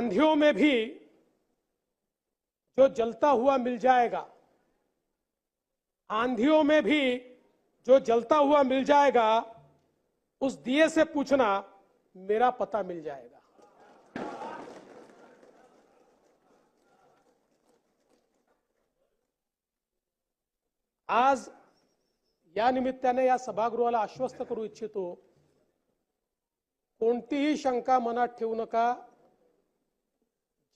आंधियों में भी जो जलता हुआ मिल जाएगा, आंधियों में भी जो जलता हुआ मिल जाएगा, उस दिए से पूछना, मेरा पता मिल जाएगा। आज या निमित्ताने या सभागृहाला आश्वस्त करू इच्छितो, कोणतीही शंका मनात ठेवू नका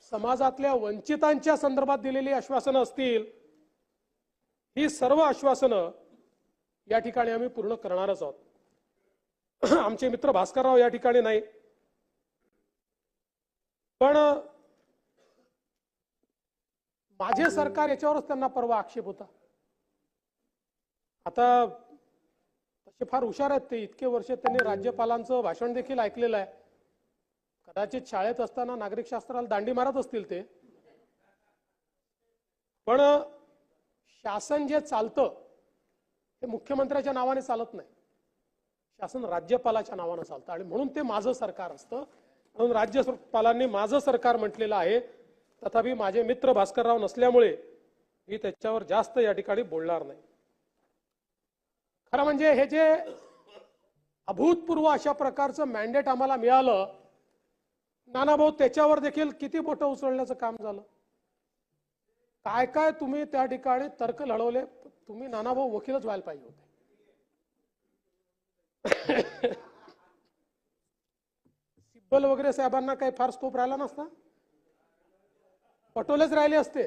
समाजातल्या वंचितांच्या संदर्भात दिलेली आश्वासनं असतील ही सर्व आश्वासनं या ठिकाणी आम्ही पूर्ण करणारच आहोत. आमचे मित्र भास्करराव या ठिकाणी नाही. पण माझे सरकार याच्यावरच त्यांना परवा आक्षेप होता. आता तसे फार हुशार आहेत ते इतके वर्ष त्यांनी राज्यपालांचं भाषण देखील ऐकलेलं आहे. कदाचित शाळेत असताना नागरिक शास्त्राला दांडी मारत असतील ते. पण शासन जे चालतं ते मुख्यमंत्र्याच्या नावाने चालत नाही. शासन राज्यपालाच्या नावानं चालतं. आणि म्हणून ते माझं सरकार असतं. म्हणून राज्यपालांनी माझं सरकार म्हटलेलं आहे. तथापि माझे मित्र भास्करराव नसल्यामुळे मी त्याच्यावर जास्त या ठिकाणी बोलणार नाही. खरं म्हणजे हे जे अभूतपूर्व अशा प्रकारचं मॅन्डेट आम्हाला मिळालं नानाभाऊ त्याच्यावर देखील किती बोटं उचलण्याचं काम झालं? काय काय तुम्ही त्या ठिकाणी तर्क लढवले? तुम्ही नानाभाऊ वकीलच व्हायला पाहिजे होते. सिब्बल वगैरे साहेबांना काही फार स्कोप राहिला नसता? पटोलेच राहिले असते.